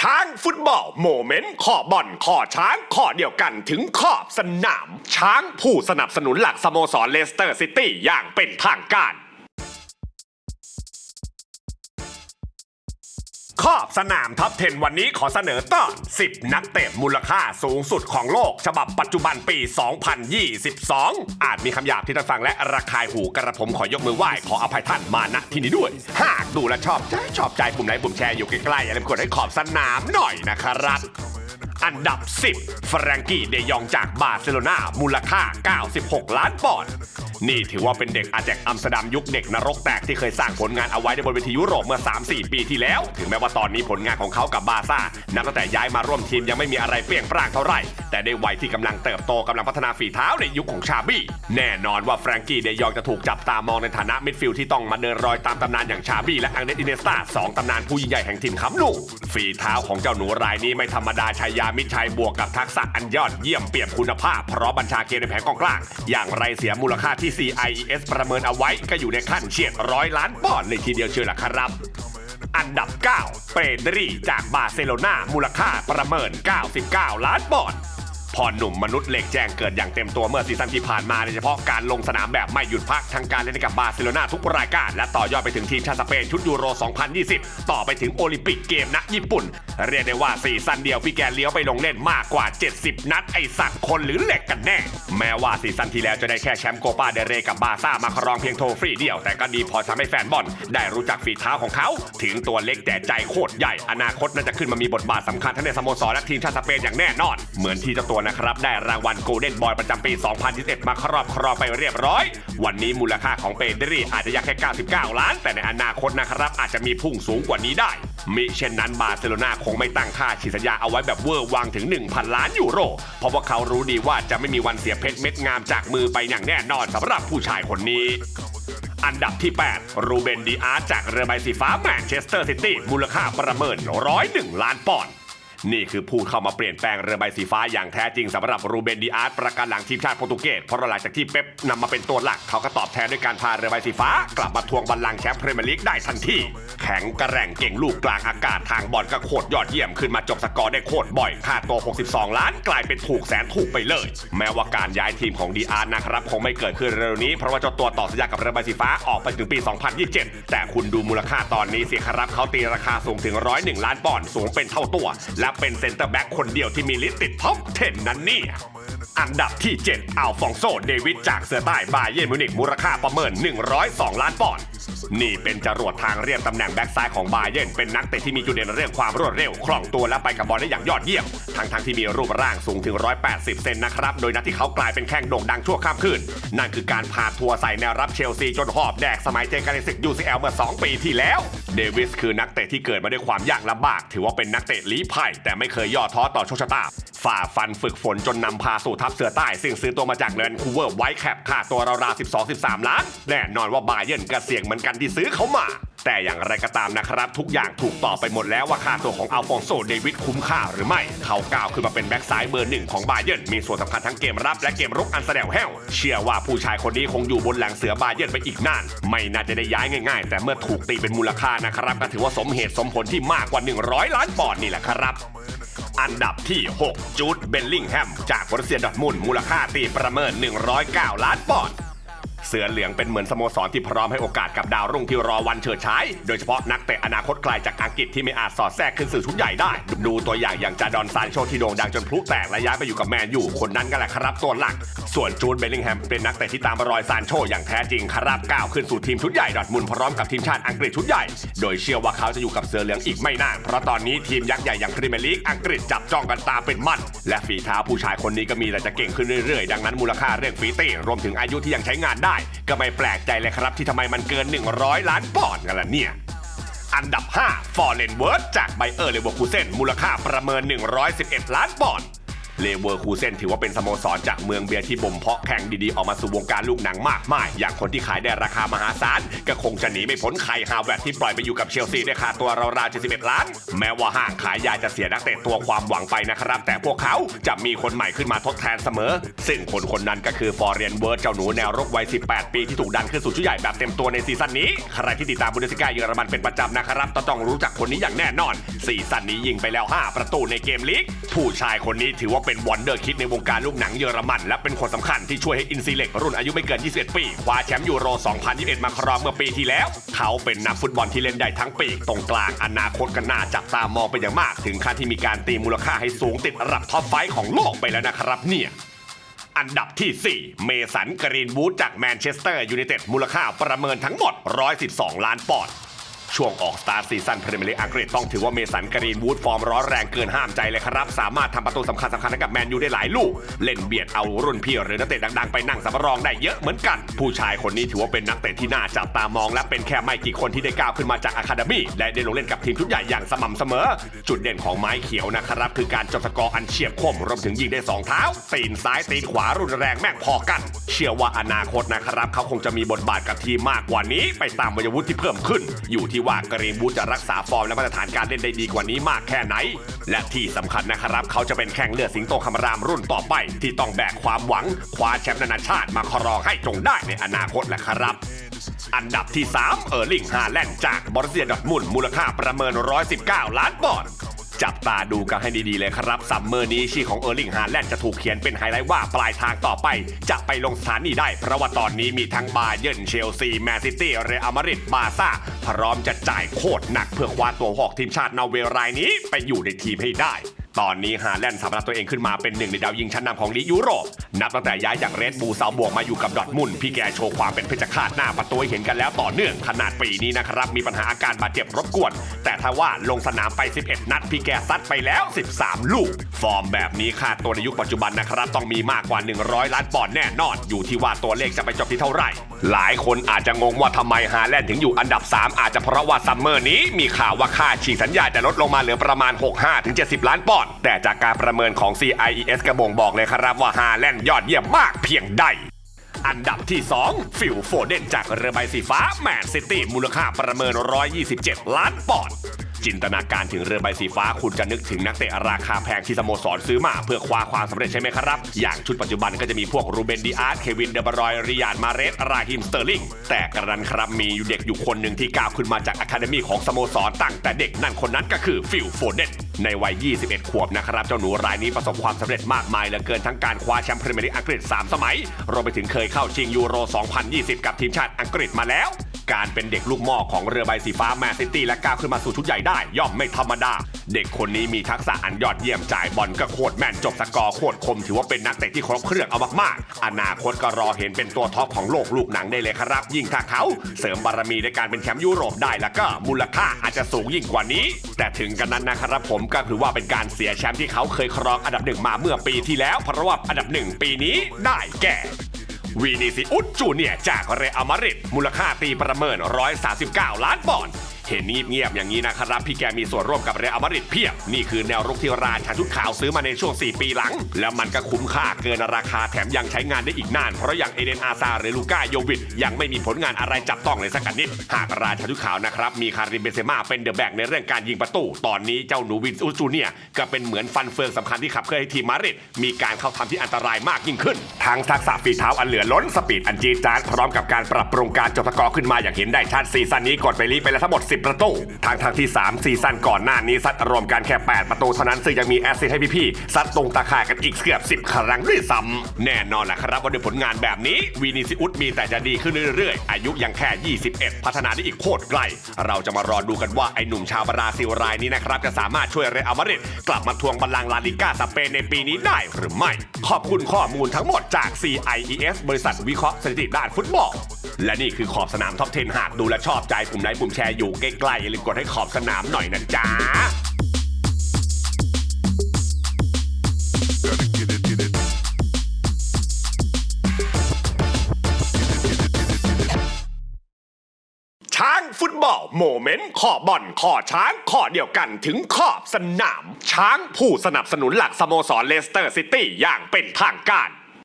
ช้างฟุตบอลโมเมนต์ขอบอลขอช้างขอเดียวกันถึงขอบสนาม ช้างผู้สนับสนุนหลักสโมสรเลสเตอร์ซิตี้อย่างเป็นทางการ ขอบสนามท็อป 10 วันนี้ขอเสนอตอน 10 นักเตะมูลค่าสูงสุดของโลก ฉบับปัจจุบันปี 2022 อาจมีคำหยาบที่ท่านฟังและระคายหูกระผมขอยกมือไหว้ ขออภัยท่านมาณที่นี้ด้วย หากดูและชอบใจชอบใจปุ่มไลค์ปุ่มแชร์อยู่ใกล้ๆอย่าลืมกดให้ขอบสนามหน่อยนะครับอันดับ 10 แฟรงกี้เดยองจากบาร์เซโลนามูลค่า 96 ล้านปอนด์ นี่ถือว่าเป็นเด็กอาแจกอัมสเตอร์ดัมยุคเด็กนรกแตกที่เคยสร้างผลงานเอาไว้ในบนเวทียุโรปเมื่อ 3-4 ปีที่แล้ว ถึงแม้ว่าตอนนี้ผลงานของเขากับบาซ่านับตั้งแต่ย้ายมาร่วมทีมยังไม่มีอะไรเปรี้ยงปร้างเท่าไหร่ แต่ในวัยที่กำลังเติบโตกำลังพัฒนาฝีเท้าในยุคของชาบี้แน่นอนว่าแฟรงกี้เดยองจะถูกจับตามองในฐานะมิดฟิลด์ที่ต้องมาเดินรอยตามตำนานอย่างชาบี้และอังเดรอินเนสตาสองตำนานผู้ยิ่งใหญ่แห่งถิ่นคำนูฝีเท้าของเจ้าหนูรายนี้ไม่ธรรมดาชัยามิชัยบวกกับทักษะอันยอดเยี่ยมเปี่ยมคุณภาพเพราะบัญชาเกมในแผงกองกลาง อย่างไรเสียมูลค่าที่ CIES ประเมินเอาไว้ก็อยู่ในขั้นเฉียดร้อยล้านปอนด์เลยทีเดียวเชียวล่ะครับ อันดับ 9 เปเดรีจากบาร์เซโลนามูลค่าประเมิน 99 ล้านปอนด์ พอหนุ่มมนุษย์เหล็กแจ้งเกิดอย่างเต็มตัวเมื่อซีซั่นที่ผ่านมาโดยเฉพาะการลงสนามแบบไม่หยุดพักทั้งการเล่นกับบาร์เซโลนาทุกรายการ และต่อยอดไปถึงทีมชาติสเปนชุดยูโร 2020 ต่อไปถึงโอลิมปิกเกมณญี่ปุ่น เรียกได้ว่าซีซั่นเดียวพี่แกเลี้ยวไปลงเล่นมากกว่า 70 นัดไอสัตว์คนหรือเหล็กกันแน่ แม้ว่าซีซั่นที่แล้วจะได้แค่แชมป์โกปาเดเรกับบาร์ซ่ามาครองเพียงโทฟรีเดียว แต่ก็ดีพอทำให้แฟนบอลได้รู้จักฝีเท้าของเขา ถึงตัวเล็กแต่ใจโคตรใหญ่อนาคตน่าจะขึ้นมามีบทบาทสำคัญทั้งในสโมสรและทีมชาติสเปนอย่างแน่นอน เหมือนที่เจ้าตัวนะครับได้รางวัลโกลเด้นบอยประจำปี 2021 มาครอบครองไปเรียบร้อย วันนี้มูลค่าของเปเดรี่อาจจะยังแค่ 99 ล้าน แต่ในอนาคตนะครับอาจจะมีพุ่งสูงกว่านี้ได้ มิเช่นนั้นบาร์เซโลนาคงไม่ตั้งค่าฉีดสัญญาเอาไว้แบบเวอร์วังถึง 1,000 ล้านยูโร เพราะว่าเขารู้ดีว่าจะไม่มีวันเสียเพชรเม็ดงามจากมือไปอย่างแน่นอนสำหรับผู้ชายคนนี้อันดับที่ 8 รูเบนดีอาร์จากเรือใบสีฟ้าแมนเชสเตอร์ซิตี้มูลค่าประเมิน 101 ล้านปอนด์ นี่คือผู้เข้ามาเปลี่ยนแปลงเรือใบสีฟ้าอย่างแท้จริงสำหรับรูเบนดีอาร์ตประกันหลังทีมชาติโปรตุเกสเพราะหลังจากที่เป๊ปนำมาเป็นตัวหลัก เขาก็ตอบแทนด้วยการพาเรือใบสีฟ้า กลับมาทวงบัลลังแชมป์พรีเมียร์ลีกได้ทันทีแข็งกระแร่งเก่งลูกกลางอากาศทางบอลก็โคตรยอดเยี่ยมขึ้นมาจบสกอร์ได้โคตรบ่อยค่าตัว 62 ล้านกลายเป็นถูกแสนถูกไปเลย แม้ว่าการย้ายทีมของดีอาร์ตนะครับคงไม่เกิดขึ้นเร็วนี้เพราะว่าเจ้าตัวต่อสัญญากับเรือใบสีฟ้าออกไปถึงปี 2027 แต่คุณดูมูลค่าตอนนี้สิครับเขาตีราคาสูงถึง 101 ล้านปอนด์สูงเป็นเท่าตัวและเป็นเซ็นเตอร์แบ็กคนเดียวที่มีลิสต์ติดท็อป 10 นั้นเนี่ยอันดับที่ 7 อัลฟองโซ เดวิดจากเสือใต้บาเยร์นมิวนิกมูลค่าประเมิน 102 ล้านปอนด์นี่เป็นจรวดทางเรียบตำแหน่งแบ็กซ้ายของบาเยร์นเป็นนักเตะที่มีจุดเด่นเรื่องความรวดเร็ว คล่องตัวและไปกับบอลได้อย่างยอดเยี่ยม ทั้งทั้งที่มีรูปร่างสูงถึง 180 เซนนะครับ โดยนัดที่เขากลายเป็นแข้งโด่งดังชั่วข้ามคืน นั่นคือการพาทัวร์ใส่แนวรับเชลซีจนหอบแดกสมัยเจอกันในศึก UCL เมื่อ 2 ปีที่แล้วเดวิสคือนักเตะที่เกิดมาด้วยความยากลำบาก ถือว่าเป็นนักเตะลี้ไพ่แต่ไม่เคยย่อท้อต่อโชคชะตา ฝ่าฟันฝึกฝนจนนำพาสู่ทัพเสือใต้ ซึ่งซื้อตัวมาจากแวนคูเวอร์ไวท์แคปค่าตัวราวๆ12-13 ล้าน แน่นอนว่าบาเยนก็เสี่ยงเหมือนกันที่ซื้อเขามา แต่อย่างไรก็ตามนะครับ ทุกอย่างถูกตอบไปหมดแล้วว่าค่าตัวของอัลฟองโซเดวิดคุ้มค่าหรือไม่ เขาก้าวขึ้นมาเป็นแบ็กซ้ายเบอร์หนึ่งของบาเยิร์นมีส่วนสำคัญทั้งเกมรับและเกมรุกอันแสดงแห้วเชื่อว่าผู้ชายคนนี้คงอยู่บนหลังเสือบาเยิร์นไปอีกนาน ไม่น่าจะได้ย้ายง่ายๆ แต่เมื่อถูกตีเป็นมูลค่านะครับก็ถือว่าสมเหตุสมผลที่มากกว่า 100 ล้านปอนด์นี่แหละครับอันดับที่ 6 จูดเบลลิงแฮม จากบริเซียดอทมุนมูลค่าตีประเมิน 109 ล้านปอนด์ เสือเหลืองเป็นเหมือนสโมสรที่พร้อมให้โอกาสกับดาวรุ่งที่รอวันเฉิดฉาย โดยเฉพาะนักเตะอนาคตไกลจากอังกฤษที่ไม่อาจสอดแทรกขึ้นสื่อชุดใหญ่ได้ ดูตัวอย่างอย่างจาดอนซานโชที่โด่งดังจนพลุแตกและย้ายไปอยู่กับแมนยูคนนั้นก็แหละครับตัวหลัก ส่วนจูดเบลลิงแฮมเป็นนักเตะที่ตามรอยซานโชอย่างแท้จริงครับก้าวขึ้นสู่ทีมชุดใหญ่ดอทมุนพร้อมกับทีมชาติอังกฤษชุดใหญ่ โดยเชื่อว่าเขาจะอยู่กับเสือเหลืองอีกไม่นาน เพราะตอนนี้ทีมยักษ์ใหญ่อย่างพรีเมียร์ลีกอังกฤษจับจ้องกันตาเป็นมั่นและฝีเท้าผู้ชายคนนี้ก็มีแต่จะเก่งขึ้นเรื่อยๆ ดังนั้นมูลค่าเรื่องฟีตี้รวมถึงอายุที่ยังใช้งานได้ ก็ไม่แปลกใจเลยครับที่ทำไมมันเกิน 100 ล้านปอนด์กันล่ะเนี่ยอันดับ 5 ฟอร์เรนเวิร์ดจากไบเออร์เลเวอร์คูเซนมูลค่าประเมิน 111 ล้านปอนด์ เลเวอร์คูเซนถือว่าเป็นสโมสรจากเมืองเบียร์ที่บ่มเพาะแข่งดีๆ ออกมาสู่วงการลูกหนังมากมาย อย่างคนที่ขายได้ราคามหาศาล ก็คงจะหนีไม่พ้นไข่ฮาวแวร์ดที่ปล่อยไปอยู่กับเชลซีได้ค่าตัวราวๆ71ล้าน แม้ว่าห้างขายยาจะเสียนักเตะตัวความหวังไปนะครับ แต่พวกเขาจะมีคนใหม่ขึ้นมาทดแทนเสมอ ซึ่งคนคนนั้นก็คือฟอร์เรนเวิร์ดเจ้าหนูแนวรบวัย 18 ปีที่ถูกดันขึ้นสู่ชุดใหญ่แบบเต็มตัวในซีซั่นนี้ใครที่ติดตามบุนเดสก้าเยอรมันเป็นประจำนะครับต้องต้องรู้จักคนนี้อย่างแน่นอนซีซั่นนี้ยิงไปแล้ว 5 ประตูในเกมลีกผู้ชายคนนี้ถือว่าเป็นวันเดอร์คิดในวงการลูกหนังเยอรมัน และเป็นคนสำคัญที่ช่วยให้อินซีเล็กรุ่นอายุไม่เกิน 21 ปีคว้าแชมป์ยูโร 2021 มาครองเมื่อปีที่แล้ว เขาเป็นนักฟุตบอลที่เล่นได้ทั้งปีกตรงกลางอนาคตก็น่าจับตามองเป็นอย่างมาก ถึงขั้นที่มีการตีมูลค่าให้สูงติดอันดับท็อปไฟของโลกไปแล้วนะครับเนี่ยอันดับที่ 4 เมสันกรีนวูดจากแมนเชสเตอร์ยูไนเต็ดมูลค่าประเมินทั้งหมด 112 ล้านปอนด์ ช่วงออกสตาร์ซีซั่นพรีเมียร์ลีกอังกฤษต้องถือว่าเมสันกรีนวูดฟอร์มร้อนแรงเกินห้ามใจเลยครับ สามารถทำประตูสำคัญสำคัญให้กับแมนยูได้หลายลูก เล่นเบียดเอารุ่นพี่หรือนักเตะดังๆไปนั่งสำรองได้เยอะเหมือนกัน ผู้ชายคนนี้ถือว่าเป็นนักเตะที่น่าจับตามอง และเป็นแค่ไม่กี่คนที่ได้ก้าวขึ้นมาจากอะคาเดมี่และได้ลงเล่นกับทีมชุดใหญ่อย่างสม่ำเสมอ จุดเด่นของไม้เขียวนะครับคือการจบสกอร์อันเฉียบคมรวมถึงยิงได้สองเท้าตีนซ้ายตีนขวารุนแรงแม่งพอกัน เชื่อว่าอนาคตนะครับ เขาคงจะมีบทบาทกับทีมมากกว่านี้ ไปตามวัยวุฒิที่เพิ่มขึ้น อยู่ที่ว่ากรีนวูดจะรักษาฟอร์มและมาตรฐานการเล่นได้ดีกว่านี้มากแค่ไหน และที่สำคัญนะครับ เขาจะเป็นแข่งเลือดสิงโตคำรามรุ่นต่อไป ที่ต้องแบกความหวังคว้าแชมป์นานาชาติมาครองให้จงได้ในอนาคตแหละครับอันดับที่ 3 เออร์ลิงฮาแลนด์จากบอร์เซียดอทมุนมูลค่าประเมิน 119 ล้านปอนด์ จับตาดูกันให้ดีๆเลยครับซัมเมอร์นี้ชื่อของเออร์ลิงฮาแลนด์จะถูกเขียนเป็นไฮไลท์ว่าปลายทางต่อไป จะไปลงสถานีได้ เพราะว่าตอนนี้มีทั้งบาเยิร์นเชลซีแมนซิตี้เรอัลมาดริดบาร์ซ่าพร้อมจะจ่ายโคตรหนักเพื่อคว้าตัวหอกทีมชาตินอร์เวย์รายนี้ไปอยู่ในทีมให้ได้ ตอนนี้ฮาแลนด์สำหรับตัวเองขึ้นมาเป็นหนึ่งในดาวยิงชั้นนำของลีกยุโรป นับตั้งแต่ย้ายจากเรดบูลซาวบวกมาอยู่กับดอทมุนพี่แกโชว์ความเป็นเพชฌฆาตหน้าประตูเห็นกันแล้วต่อเนื่อง ขนาดปีนี้นะครับ มีปัญหาอาการบาดเจ็บรบกวน แต่ถ้าว่าลงสนามไป 11 นัด พี่แกซัดไปแล้ว 13 ลูก ฟอร์มแบบนี้ค่าตัวในยุคปัจจุบันนะครับ ต้องมีมากกว่า 100 ล้านปอนด์แน่นอน อยู่ที่ว่าตัวเลขจะไปจบที่เท่าไหร่ หลายคนอาจจะงงว่าทำไมฮาแลนด์ถึงอยู่อันดับ 3 อาจจะเพราะว่าซัมเมอร์นี้มีข่าวว่าค่าฉีกสัญญาจะลดลงมาเหลือประมาณ 65-70 ล้านปอนดแต่จากการประเมินของ CIES กระบ่งบอกเลยครับว่าฮาแลนด์ยอดเยี่ยมมากเพียงใดอันดับที่ 2 ฟิลโฟเดนจากเรือใบสีฟ้าแมนซิตี้มูลค่าประเมิน 127 ล้านปอนด์จินตนาการถึงเรือใบสีฟ้าคุณจะนึกถึงนักเตะราคาแพงที่สโมสรซื้อมาเพื่อคว้าความสำเร็จใช่ไหมครับ อย่างชุดปัจจุบันก็จะมีพวกรูเบนดีอาร์ตเควินเดบรอย ริยานมาเรสราฮิมสเตอร์ลิงแต่กระนั้นครับมีอยู่เด็กอยู่คนหนึ่งที่ก้าวขึ้นมาจากอะคาเดมีของสโมสรตั้งแต่เด็กนั่นคนนั้นก็คือฟิลโฟเดน ในวัย 21 ขวบนะครับ เจ้าหนูรายนี้ประสบความสำเร็จมากมายเหลือเกินทั้งการคว้าแชมป์พรีเมียร์ลีกอังกฤษ 3 สมัย รวมไปถึงเคยเข้าชิงยูโร 2020 กับทีมชาติอังกฤษมาแล้ว การเป็นเด็กลูกหม่อของเรือใบสีฟ้าแมนซิตี้และก้าวขึ้นมาสู่ชุดใหญ่ได้ ย่อมไม่ธรรมดา เด็กคนนี้มีทักษะอันยอดเยี่ยมจ่ายบอลก็โคตรแม่นจบสกอร์โคตรคม ถือว่าเป็นนักเตะที่ครบเครื่องเอามากๆ อนาคตก็รอเห็นเป็นตัวท็อปของโลกลูกหนังได้เลยครับ ยิ่งถ้าเขาเสริมบารมีในการเป็นแชมป์ยุโรปได้แล้วก็มูลค่าอาจจะสูงยิ่งกว่านี้ แต่ถึงกันนั้นนะครับผมก็ถือว่าเป็นการเสียแชมป์ที่เขาเคยครองอันดับหนึ่งมาเมื่อปีที่แล้ว เพราะว่าอันดับหนึ่งปีนี้ได้แก่วีนิซิอุสจูเนียจากเรอัลมาดริดมูลค่าตีประเมิน 139 ล้านปอนด์ เห็นเงียบๆอย่างนี้นะครับพี่แกมีส่วนร่วมกับเรอัลมาดริดเพียบ นี่คือแนวรุกที่ราชาชุดขาวซื้อมาในช่วง 4 ปีหลัง แล้วมันก็คุ้มค่าเกินราคาแถมยังใช้งานได้อีกนาน เพราะอย่างเอเดนอาซาหรือลูก้าโยวิดยังไม่มีผลงานอะไรจับต้องเลยสักนิด หากราชาชุดขาวนะครับมีคาริมเบเซม่าเป็นเดอะแบกในเรื่องการยิงประตู ตอนนี้เจ้าหนูวินอุจูเนียก็เป็นเหมือนฟันเฟืองสำคัญที่ขับเคลื่อนให้ทีมมาดริดมีการเข้าทำที่อันตรายมากยิ่งขึ้นทั้งทักษะฝีเท้าอันเหลือล้นสปีดอันจีจานพร้อมกับการปรับปรุงการจบสกอร์ขึ้นมาอย่างเห็นได้ชัดซีซั่นนี้กดไปลีไปแล้วทั้งหมด10 ประตู ทางทางที่ 3 ซีซั่นก่อนหน้านี้ซัดรวมกันแค่ 8 ประตูเท่านั้นซึ่งยังมีแอสซิสต์ให้พี่ๆซัดตรงตาข่ายกันอีกเกือบ 10 ครั้งด้วยซ้ำแน่นอนแหละครับว่าด้วยผลงานแบบนี้วีนิซิอุสมีแต่จะดีขึ้นเรื่อยๆ อายุยังแค่ 21 พัฒนาได้อีกโคตรไกล เราจะมารอดูกันว่าไอ้หนุ่มชาวบราซิลรายนี้นะครับจะสามารถช่วยเรอัลมาดริดกลับมาทวงบัลลังก์ลาลิก้าสเปนในปีนี้ได้หรือไม่ ขอบคุณข้อมูลทั้งหมดจาก CIES บริษัทวิเคราะห์สถิติด้านฟุตบอล และนี่คือขอบสนามท็อป 10 หากดูและชอบใจปุ่มไลค์ปุ่มแชร์อยู่ใกล้ๆอย่าลืมกดให้ขอบสนามหน่อยนะจ๊ะ ช้างฟุตบอลโมเมนต์ขอบอลขอช้างขอเดียวกันถึงขอบสนาม ช้างผู้สนับสนุนหลักสโมสรเลสเตอร์ซิตี้อย่างเป็นทางการ